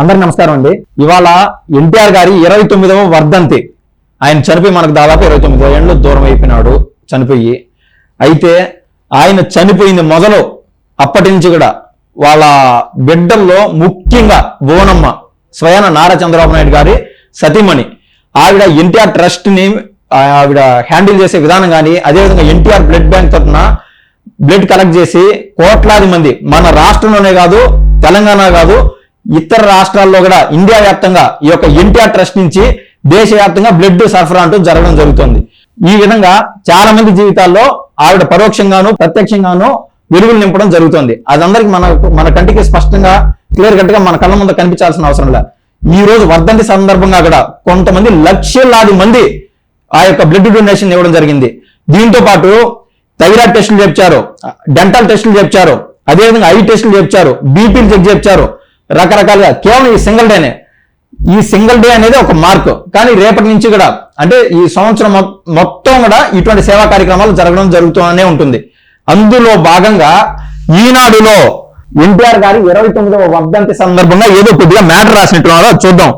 అందరికి నమస్కారం అండి. ఇవాళ ఎన్టీఆర్ గారి ఇరవై తొమ్మిదవ వర్ధంతి. ఆయన చనిపోయి మనకు దాదాపు ఇరవై తొమ్మిది ఏళ్ళు దూరం అయిపోయినాడు చనిపోయి. అయితే ఆయన చనిపోయింది మొదలు అప్పటి నుంచి కూడా వాళ్ళ బిడ్డల్లో ముఖ్యంగా బోనమ్మ స్వయాన నారా చంద్రబాబు నాయుడు గారి సతీమణి. ఆవిడ ఎన్టీఆర్ ట్రస్ట్ని ఆవిడ హ్యాండిల్ చేసే విధానం కానీ అదేవిధంగా ఎన్టీఆర్ బ్లడ్ బ్యాంక్ తరఫున బ్లడ్ కలెక్ట్ చేసి కోట్లాది మంది మన రాష్ట్రంలోనే కాదు తెలంగాణ కాదు ఇతర రాష్ట్రాల్లో కూడా ఇండియా వ్యాప్తంగా ఈ యొక్క ఎన్టీఆర్ ట్రస్ట్ నుంచి దేశవ్యాప్తంగా బ్లడ్ సరఫరా అంటూ జరగడం జరుగుతుంది. ఈ విధంగా చాలా మంది జీవితాల్లో ఆవిడ పరోక్షంగాను ప్రత్యక్షంగాను వెలుగులు నింపడం జరుగుతుంది. అదందరికి మన మన కంటికి స్పష్టంగా క్లియర్ కట్గా మన కళ్ళ ముందు కనిపించాల్సిన అవసరం లేదు. ఈ రోజు వర్ధంతి సందర్భంగా కూడా కొంతమంది లక్షలాది మంది ఆ యొక్క బ్లడ్ డొనేషన్ ఇవ్వడం జరిగింది. దీంతో పాటు థైరాయిడ్ టెస్టులు చేర్చారు డెంటల్ టెస్టులు చేర్చారు అదేవిధంగా ఐ టెస్టులు చేర్చారు బీపీలు చెక్ చేర్చారు రకరకాలుగా. కేవలం ఈ సింగిల్ డేనే. ఈ సింగిల్ డే అనేది ఒక మార్క్. కానీ రేపటి నుంచి కూడా అంటే ఈ సంవత్సరం మొత్తం కూడా ఇటువంటి సేవా కార్యక్రమాలు జరగడం జరుగుతూనే ఉంటుంది. అందులో భాగంగా ఈనాడులో ఎన్టీఆర్ గారి ఇరవై తొమ్మిదవ వర్ధంతి సందర్భంగా ఏదో కొద్దిగా మ్యాటర్ రాసినట్టున్నారో చూద్దాం.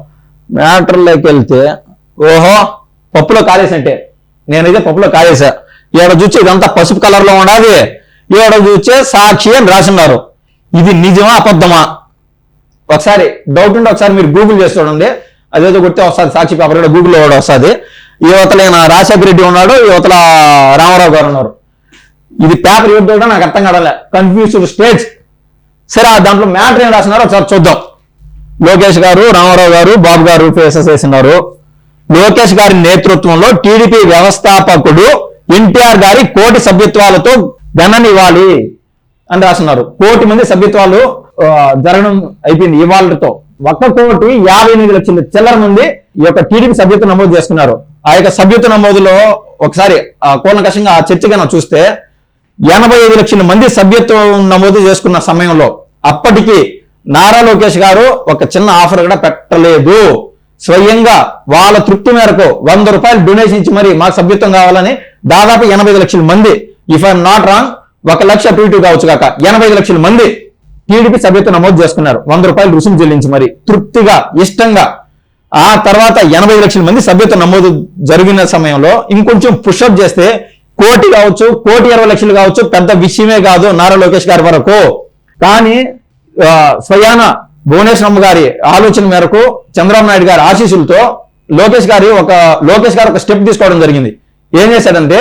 మ్యాటర్లోకి వెళ్తే ఓహో పప్పులో కాలేసంటే. నేనైతే పప్పులో కాలేసా. ఈడ చూస్తే ఇదంతా పసుపు కలర్లో ఉండాలి. ఈడ చూస్తే సాక్షి అని రాసిన్నారు. ఇది నిజమా అబద్ధమా? ఒకసారి డౌట్ ఉంటే ఒకసారి మీరు గూగుల్ చేసి చూడండి. అదేదో కొడితే ఒకసారి సాక్షి పేపర్ కూడా గూగుల్లో కూడా వస్తుంది. యువతల ఈయన రాజశేఖర రెడ్డి ఉన్నాడు యువతల రామారావు గారు ఉన్నారు. ఇది పేపర్ ఎవరితో కూడా నాకు అర్థం కావట్లే. కన్ఫ్యూజ్డ్ స్టేజ్ సరే ఆ దాంట్లో మ్యాటర్ ఏం రాసినారో ఒకసారి చూద్దాం. లోకేష్ గారు రామారావు గారు బాబు గారు ఫేసెస్ వేసినారు. లోకేష్ గారి నేతృత్వంలో టీడీపీ వ్యవస్థాపకుడు ఎన్టీఆర్ గారి కోటి సభ్యత్వాలతో గణనివ్వాలి అని రాస్తున్నారు. కోటి మంది సభ్యత్వాలు జరగడం అయిపోయింది ఇవాళతో. ఒక్క కోటి యాభై ఎనిమిది లక్షల చిల్లర మంది ఈ యొక్క టీడీపీ సభ్యత్వం నమోదు చేసుకున్నారు. ఆ యొక్క సభ్యత్వ నమోదులో ఒకసారి ఆ కూలంకషంగా ఆ చర్చ కన్నా చూస్తే ఎనభై ఐదు లక్షల మంది సభ్యత్వం నమోదు చేసుకున్న సమయంలో అప్పటికి నారా లోకేష్ గారు ఒక చిన్న ఆఫర్ కూడా పెట్టలేదు. స్వయంగా వాళ్ళ తృప్తి మేరకు వంద రూపాయలు డొనేషన్ ఇచ్చి మరి మాకు సభ్యత్వం కావాలని దాదాపు ఎనభై ఐదు లక్షల మంది ఇఫ్ ఐఎమ్ నాట్ రాంగ్ ఒక లక్ష టూ టూ కావచ్చు కాక ఎనభై లక్షల మంది టీడీపీ సభ్యత్వం నమోదు చేసుకున్నారు. వంద రూపాయలు రుసుము చెల్లించి మరి తృప్తిగా ఇష్టంగా ఆ తర్వాత ఎనభై లక్షల మంది సభ్యత నమోదు జరిగిన సమయంలో ఇంకొంచెం పుషప్ చేస్తే కోటి కావచ్చు కోటి ఇరవై లక్షలు కావచ్చు పెద్ద విషయమే కాదు నారా లోకేష్ గారి వరకు. కానీ స్వయాన భువనేశ్వరమ్మ గారి ఆలోచన మేరకు చంద్రబాబు నాయుడు గారి ఆశీస్సులతో లోకేష్ గారి ఒక లోకేష్ గారు ఒక స్టెప్ తీసుకోవడం జరిగింది. ఏం చేశాడంటే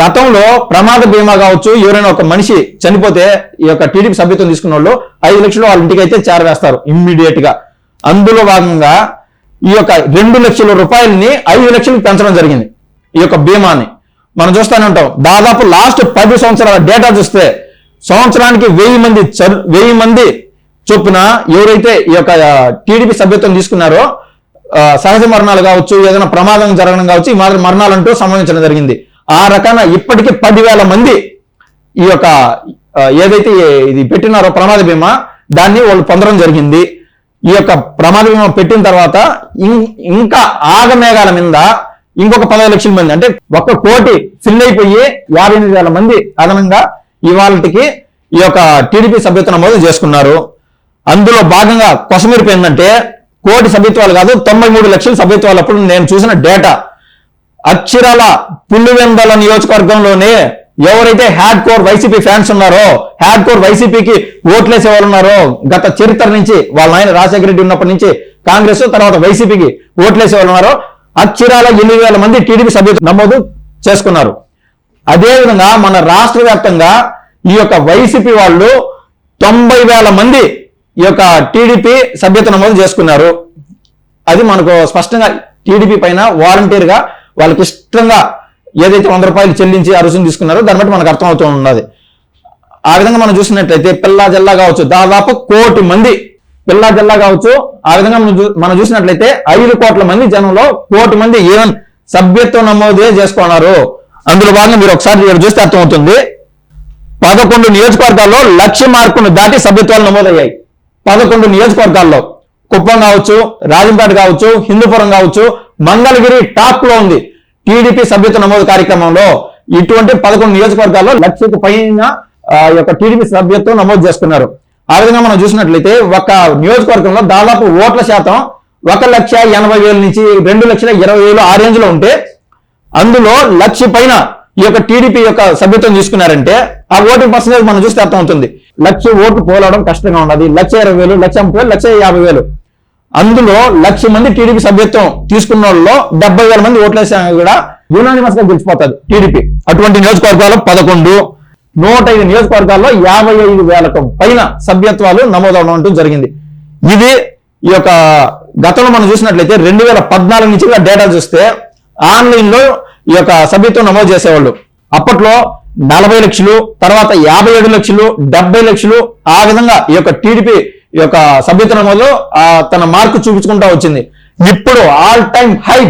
గతంలో ప్రమాద బీమా కావచ్చు ఎవరైనా ఒక మనిషి చనిపోతే ఈ యొక్క టీడీపీ సభ్యత్వం తీసుకున్న వాళ్ళు ఐదు లక్షలు వాళ్ళ ఇంటికి అయితే చేరవేస్తారు ఇమ్మీడియట్గా. అందులో భాగంగా ఈ యొక్క రెండు లక్షల రూపాయలని ఐదు లక్షలకు పెంచడం జరిగింది ఈ యొక్క బీమాని. మనం చూస్తూనే ఉంటాం దాదాపు లాస్ట్ పది సంవత్సరాల డేటా చూస్తే సంవత్సరానికి వెయ్యి మంది వెయ్యి మంది చొప్పున ఎవరైతే ఈ యొక్క టీడీపీ సభ్యత్వం తీసుకున్నారో సహజ మరణాలు కావచ్చు ఏదైనా ప్రమాదం జరగడం కావచ్చు ఈ మాదిరి మరణాలంటూ సంబంధించడం జరిగింది. ఆ రకాన ఇప్పటికీ పదివేల మంది ఈ యొక్క ఏదైతే ఇది పెట్టినారో ప్రమాద బీమా దాన్ని వాళ్ళు పొందడం జరిగింది. ఈ యొక్క ప్రమాద బీమా పెట్టిన తర్వాత ఇం- ఇంకా ఆగమేఘాల మీద ఇంకొక పదహారు లక్షల మంది అంటే ఒక్క కోటి ఫిల్ అయిపోయి యాభై ఎనిమిది వేల మంది అదనంగా ఇవాళకి ఈ యొక్క టీడీపీ సభ్యత్వ నమోదు చేసుకున్నారు. అందులో భాగంగా కొసమెరుపు ఏంటంటే కోటి సభ్యత్వాలు కాదు తొంభై మూడు లక్షల సభ్యత్వాలు అప్పుడు నేను చూసిన డేటా. అక్షరాల పుల్లివెందల నియోజకవర్గంలోనే ఎవరైతే హ్యాడ్ కోర్ వైసీపీ ఫ్యాన్స్ ఉన్నారో హ్యాడ్ కోర్ వైసీపీకి ఓట్లేసే వాళ్ళు ఉన్నారో గత చరిత్ర నుంచి వాళ్ళ ఆయన రాజశేఖర రెడ్డి ఉన్నప్పటి నుంచి కాంగ్రెస్ తర్వాత వైసీపీకి ఓట్లేసే వాళ్ళు ఉన్నారో అక్షరాల ఎనిమిది వేల మంది టీడీపీ సభ్యులు నమోదు చేసుకున్నారు. అదేవిధంగా మన రాష్ట్ర వ్యాప్తంగా ఈ యొక్క వైసీపీ వాళ్ళు తొంభై వేల మంది ఈ యొక్క టీడీపీ సభ్యత నమోదు చేసుకున్నారు. అది మనకు స్పష్టంగా టీడీపీ పైన వాలంటీర్గా వాళ్ళకి ఇష్టంగా ఏదైతే వంద రూపాయలు చెల్లించి ఆ రుసుము తీసుకున్నారో దాన్ని బట్టి మనకు అర్థమవుతూ ఉన్నది. ఆ విధంగా మనం చూసినట్లయితే పిల్లా జిల్లా కావచ్చు దాదాపు కోటి మంది పిల్లా జిల్లా కావచ్చు. ఆ విధంగా మనం మనం చూసినట్లయితే ఐదు కోట్ల మంది జనంలో కోటి మంది ఈవెన్ సభ్యత్వం నమోదే చేసుకున్నారు. అందులో భాగంగా మీరు ఒకసారి ఇక్కడ చూస్తే అర్థమవుతుంది. పదకొండు నియోజకవర్గాల్లో లక్ష మార్కును దాటి సభ్యత్వాలు నమోదయ్యాయి. పదకొండు నియోజకవర్గాల్లో. కుప్పం కావచ్చు రాజంపేట కావచ్చు హిందూపురం కావచ్చు మంగళగిరి టాప్లో ఉంది. టీడీపీ సభ్యత్వ నమోదు కార్యక్రమంలో ఇటువంటి పదకొండు నియోజకవర్గాల్లో లక్షకు పైన యొక్క టీడీపీ సభ్యత్వం నమోదు చేసుకున్నారు. ఆ విధంగా మనం చూసినట్లయితే ఒక నియోజకవర్గంలో దాదాపు ఓట్ల శాతం ఒక లక్ష ఎనభై వేల నుంచి రెండు లక్షల ఇరవై వేలు ఆ రేంజ్లో ఉంటే అందులో లక్ష పైన ఈ యొక్క టీడీపీ యొక్క సభ్యత్వం తీసుకున్నారంటే ఆ ఓటింగ్ పర్సెంటేజ్ మనం చూస్తే అర్థమవుతుంది. లక్ష ఓట్లు పోలవడం కష్టంగా ఉన్నది. లక్ష ఇరవై వేలు లక్ష ముప్పై వేలు లక్ష యాభై వేలు. అందులో లక్ష మంది టీడీపీ సభ్యత్వం తీసుకున్న వాళ్ళలో డెబ్బై వేల మంది ఓట్లేసా కూడా యూనానిమస్గా గెలిచిపోతుంది టీడీపీ. అటువంటి నియోజకవర్గాలు పదకొండు నూట ఐదు నియోజకవర్గాల్లో యాభై ఐదు వేలకు పైన సభ్యత్వాలు నమోదవడం జరిగింది. ఇది ఈ యొక్క గతంలో మనం చూసినట్లయితే రెండు వేల పద్నాలుగు నుంచి కూడా డేటా చూస్తే ఆన్లైన్లో ఈ యొక్క సభ్యత్వం నమోదు చేసేవాళ్ళు. అప్పట్లో నలభై లక్షలు తర్వాత యాభై ఏడు లక్షలు డెబ్బై లక్షలు ఆ విధంగా ఈ యొక్క టీడీపీ ఈ యొక్క సభ్యత్వ నమోదు తన మార్కు చూపించుకుంటా వచ్చింది. ఇప్పుడు all time high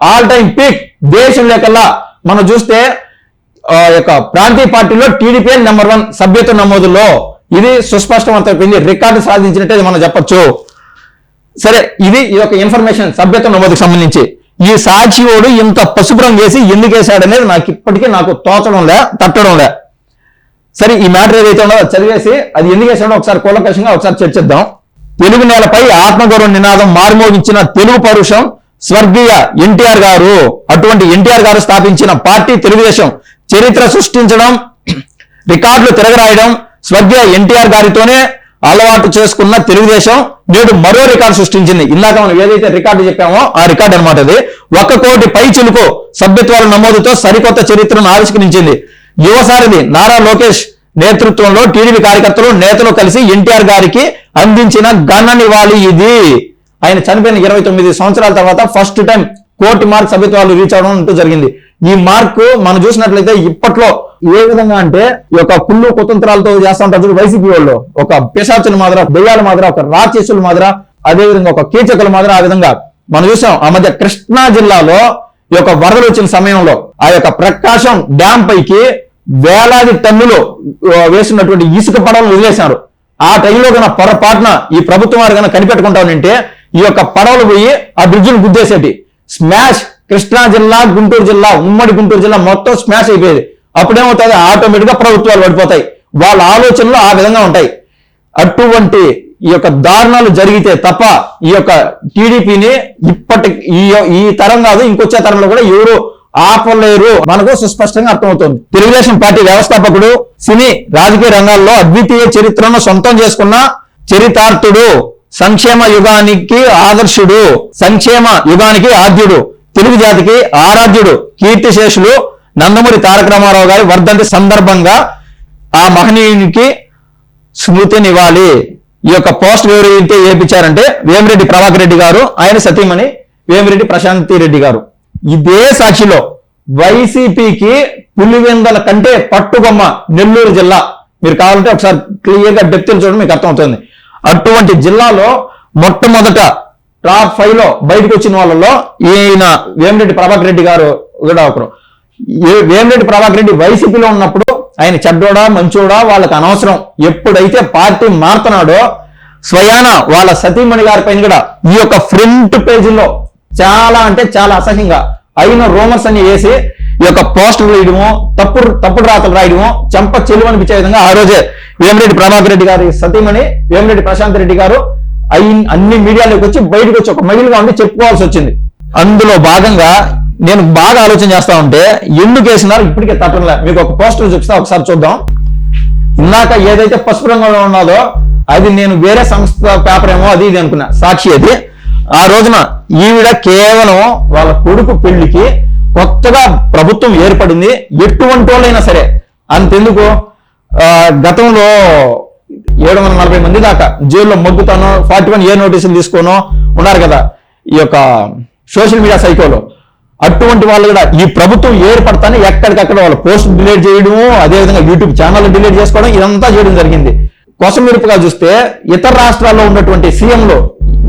all time peak దేశం లేకల్లా మనం చూస్తే ఆ యొక్క ప్రాంతీయ పార్టీలో టీడీపీ నెంబర్ వన్ సభ్యత్వ నమోదులో. ఇది సుస్పష్టమైపోయింది రికార్డు సాధించినట్టే మనం చెప్పొచ్చు. సరే ఇది ఈ యొక్క ఇన్ఫర్మేషన్ సభ్యత్వ నమోదుకు సంబంధించి. ఈ సాక్షివాడు ఇంత పశుభ్రం వేసి ఎందుకు వేశాడనేది నాకు ఇప్పటికీ నాకు తోచడం లే తట్టడం లే. సరే ఈ మ్యాటర్ ఏదైతే ఉన్నదో చదివేసి అది ఎందుకు వేసాడో ఒకసారి కూలకషంగా ఒకసారి చర్చిద్దాం తెలుగు నేలపై ఆత్మగౌరవ నినాదం మారుమోగించిన తెలుగు పౌరుషం స్వర్గీయ ఎన్టీఆర్ గారు అటువంటి ఎన్టీఆర్ గారు స్థాపించిన పార్టీ తెలుగుదేశం చరిత్ర సృష్టించడం రికార్డులు తిరగరాయడం స్వర్గీయ ఎన్టీఆర్ గారితోనే అలవాటు చేసుకున్న తెలుగుదేశం నేడు మరో రికార్డు సృష్టించింది. ఇందాక మనం ఏదైతే రికార్డు చెప్పామో ఆ రికార్డు అనమాట అది. ఒక్క కోటి పై చిలుకు సభ్యత్వాల నమోదుతో సరికొత్త చరిత్రను ఆవిష్కరించింది. యువసారథి నారా లోకేష్ నేతృత్వంలో టీడీపీ కార్యకర్తలు నేతలు కలిసి ఎన్టీఆర్ గారికి అందించిన ఘన నివాళి ఇది. ఆయన చనిపోయిన ఇరవై తొమ్మిది సంవత్సరాల తర్వాత ఫస్ట్ టైం కోటి మార్క్ సభ్యత్వాలు రీచ్ అవడం అంటూ జరిగింది. ఈ మార్కు మనం చూసినట్లయితే ఇప్పట్లో ఏ విధంగా అంటే ఈ యొక్క కుళ్ళు కుతంత్రాలతో చేస్తా ఉంటారు చూడు వైసీపీ వాళ్ళు. ఒక పిశాచుల మాదిర దెయ్యాల మాదిర ఒక రాక్షసుల మాదిర అదే విధంగా ఒక కీచకుల మాదిర ఆ విధంగా మనం చూసాం. ఆ మధ్య కృష్ణా జిల్లాలో ఈ యొక్క వరదలు వచ్చిన సమయంలో ఆ యొక్క ప్రకాశం డ్యాం పైకి వేలాది టన్నులు వేసినటువంటి ఇసుక పడవలు వదిలేశారు. ఆ టైంలో కన్నా పొరపాటున ఈ ప్రభుత్వం వారు కన్నా కనిపెట్టుకుంటానంటే ఈ యొక్క పడవలు పోయి ఆ బ్రిడ్జిని గుద్దేసేటి. స్మాష్! కృష్ణా జిల్లా గుంటూరు జిల్లా ఉమ్మడి గుంటూరు జిల్లా మొత్తం స్మాష్ అయిపోయేది. అప్పుడేమవుతుంది? ఆటోమేటిక్గా ప్రభుత్వాలు పడిపోతాయి. వాళ్ళ ఆలోచనలు ఆ విధంగా ఉంటాయి. అటువంటి ఈ యొక్క దారుణాలు జరిగితే తప్ప ఈ యొక్క టీడీపీని ఇప్పటి ఈ ఈ తరం కాదు ఇంకొచ్చే తరంలో కూడా ఎవరు ఆపలేరు మనకు సుస్పష్టంగా అర్థమవుతుంది. తెలుగుదేశం పార్టీ వ్యవస్థాపకుడు సినీ రాజకీయ రంగాల్లో అద్వితీయ చరిత్రను సొంతం చేసుకున్న చరితార్థుడు సంక్షేమ యుగానికి ఆదర్శుడు సంక్షేమ యుగానికి ఆద్యుడు తెలుగు జాతికి ఆరాధ్యుడు కీర్తిశేషులు నందమూరి తారక రామారావు గారి వర్ధంతి సందర్భంగా ఆ మహనీయునికి స్మృతినివ్వాలి ఈ యొక్క పోస్ట్ ఎవరైతే ఏపించారంటే వేమిరెడ్డి ప్రభాకర్ రెడ్డి గారు ఆయన సతీమణి వేమిరెడ్డి ప్రశాంతి రెడ్డి గారు. ఇదే సాక్షిలో వైసీపీకి పులివెందల కంటే పట్టుగొమ్మ నెల్లూరు జిల్లా. మీరు కావాలంటే ఒకసారి క్లియర్గా డెప్త్ చూడండి మీకు అర్థమవుతుంది. అటువంటి జిల్లాలో మొట్టమొదట టాప్ ఫైవ్లో బయటకు వచ్చిన వాళ్ళలో ఈయన వేమిరెడ్డి ప్రభాకర్ రెడ్డి గారు కూడా ఒకరు. ఏ- వేమిరెడ్డి ప్రభాకర్ రెడ్డి వైసీపీలో ఉన్నప్పుడు ఆయన చెడ్డోడా మంచోడా వాళ్ళకి అనవసరం. ఎప్పుడైతే పార్టీ మారుతున్నాడో స్వయాన వాళ్ళ సతీమణి గారి పైన కూడా ఈ యొక్క ఫ్రంట్ పేజీలో చాలా అంటే చాలా అసహ్యంగా. అయిన రూమర్స్ అన్ని వేసి ఈ యొక్క పోస్టర్లు వేయడము తప్పుడు తప్పుడు రాతలు రాయడము చెంప చెలువు అనిపించే విధంగా ఆ రోజే వేమిరెడ్డి ప్రభాకర్ రెడ్డి గారి సతీమణి వేమిరెడ్డి ప్రశాంత్ రెడ్డి గారు అయి అన్ని మీడియాలోకి వచ్చి బయటకు వచ్చి ఒక మహిళగా ఉండి చెప్పుకోవాల్సి వచ్చింది. అందులో భాగంగా నేను బాగా ఆలోచన చేస్తా ఉంటే ఎందుకు వేసినారు ఇప్పటికే తట్టంలే మీకు ఒక పోస్టర్ చూపిస్తా ఒకసారి చూద్దాం. ఇందాక ఏదైతే పసుపు రంగులో ఉన్నదో అది నేను వేరే సంస్థ పేపర్ ఏమో అది ఇది అనుకున్నా. సాక్షి అది. ఆ రోజున ఈవిడ కేవలం వాళ్ళ కొడుకు పెళ్ళికి కొత్తగా ప్రభుత్వం ఏర్పడింది. ఎటువంటి వాళ్ళైనా సరే అంతెందుకు? గతంలో ఏడు వందల నలభై మంది దాకా జైల్లో మొగ్గుతాను ఫార్టీ వన్ ఏ నోటీసులు తీసుకోను ఉన్నారు కదా ఈ యొక్క సోషల్ మీడియా సైకోలో. అటువంటి వాళ్ళు కూడా ఈ ప్రభుత్వం ఏర్పడతానే ఎక్కడికక్కడ వాళ్ళ పోస్ట్ డిలీట్ చేయడము అదేవిధంగా యూట్యూబ్ ఛానల్ డిలీట్ చేసుకోవడం ఇదంతా చేయడం జరిగింది. కొసమిరుపుగా చూస్తే ఇతర రాష్ట్రాల్లో ఉన్నటువంటి సీఎంలు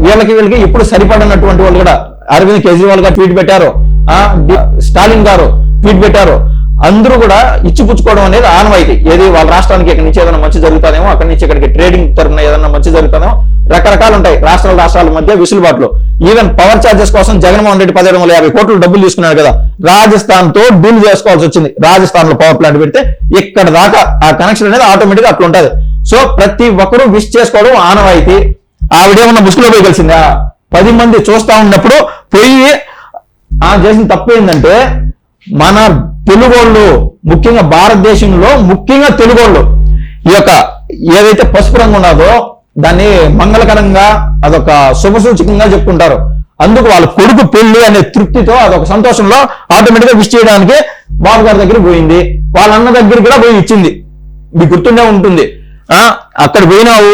వీళ్ళకి వీళ్ళకి ఇప్పుడు సరిపడినటువంటి వాళ్ళు కూడా అరవింద్ కేజ్రీవాల్ గారు ట్వీట్ పెట్టారు. ఆ, స్టాలిన్ గారు ట్వీట్ పెట్టారు. అందరూ కూడా ఇచ్చిపుచ్చుకోవడం అనేది ఆనవాయితీ. ఏది వాళ్ళ రాష్ట్రానికి ఇక్కడి నుంచి ఏదైనా మంచి జరుగుతుందేమో అక్కడి నుంచి ఇక్కడికి ట్రేడింగ్ తరఫున ఏదైనా మంచి జరుగుతుందేమో రకరకాలు ఉంటాయి. రాష్ట్రాల రాష్ట్రాల మధ్య విసులుబాట్లు. ఈవెన్ పవర్ ఛార్జెస్ కోసం జగన్మోహన్ రెడ్డి పదిహేడు వందల యాభై కోట్లు డబ్బులు తీసుకున్నాడు కదా. రాజస్థాన్తో డీల్ చేసుకోవాల్సి వచ్చింది. రాజస్థాన్లో పవర్ ప్లాంట్ పెడితే ఇక్కడ దాకా ఆ కనెక్షన్ అనేది ఆటోమేటిక్ అట్లా ఉంటుంది. సో ప్రతి ఒక్కరూ విష్ చేసుకోవడం ఆనవాయితీ. ఆవిడేమన్నా ముసుగులో పోయి కలిసిందా పది మంది చూస్తా ఉన్నప్పుడు పోయి ఆ చేసిన తప్పు ఏంటంటే మన తెలుగోళ్ళు ముఖ్యంగా భారతదేశంలో ముఖ్యంగా తెలుగోళ్ళు ఈ యొక్క ఏదైతే పసుపు రంగు ఉన్నదో దాన్ని మంగళకరంగా అదొక శుభసూచకంగా చెప్పుకుంటారు. అందుకు వాళ్ళ కొడుకు పెళ్ళి అనే తృప్తితో అదొక సంతోషంలో ఆటోమేటిక్గా విష్ చేయడానికి బాబు గారి దగ్గరికి పోయింది. వాళ్ళ అన్న దగ్గరికి కూడా పోయి ఇచ్చింది. మీకు గుర్తుండే ఉంటుంది. అక్కడ పోయినావు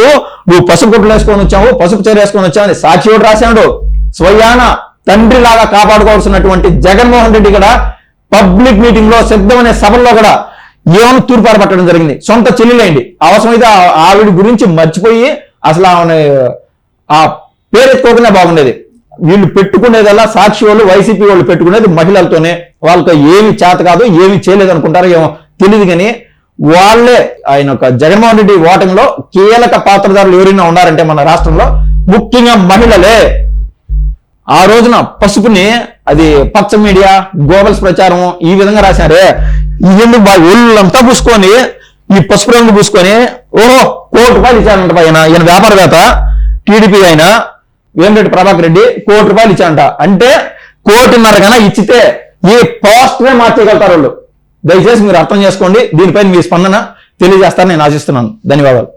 నువ్వు పసుపు గుడ్లు వేసుకొని వచ్చావు పసుపు చీర వేసుకొని వచ్చావు అని సాక్షి ఒకటి రాశాడు. స్వయాన తండ్రి లాగా కాపాడుకోవాల్సినటువంటి జగన్మోహన్ రెడ్డి కూడా పబ్లిక్ మీటింగ్లో సిద్ధమనే సభల్లో కూడా ఏమైనా తూర్పారు పట్టడం జరిగింది. సొంత చెల్లెలేండి అవసరమైతే ఆవిడ గురించి మర్చిపోయి అసలు ఆమె ఆ పేరెత్తుకోకుండా బాగుండేది. వీళ్ళు పెట్టుకునేదల్లా సాక్షి వాళ్ళు వైసీపీ వాళ్ళు పెట్టుకునేది మహిళలతోనే. వాళ్ళతో ఏమి చేత కాదు ఏమి చేయలేదు అనుకుంటారో ఏమో తెలియదు కానీ వాళ్ళే ఆయన ఒక జగన్మోహన్ రెడ్డి ఓటమిలో కీలక పాత్రధారులు ఎవరైనా ఉన్నారంటే మన రాష్ట్రంలో ముఖ్యంగా మహిళలే. ఆ రోజున పసుపుని అది పచ్చ మీడియా గోబల్స్ ప్రచారం ఈ విధంగా రాశారే. ఎందుకు ఒళ్ళంతా పూసుకొని ఈ పసుపు రంగు పూసుకొని ఓహో కోటి రూపాయలు ఇచ్చారంట ఆయన ఈయన వ్యాపారవేత్త టీడీపీ ఆయన వేమిరెడ్డి ప్రభాకర్ రెడ్డి కోటి రూపాయలు ఇచ్చారంట అంటే కోటిన్నర కన్నా ఇచ్చితే ఈ పోస్టరే మార్చగలుగుతారు వాళ్ళు. దయచేసి మీరు అర్థం చేసుకోండి. దీనిపైన మీ స్పందన తెలియజేస్తారని నేను ఆశిస్తున్నాను. ధన్యవాదాలు.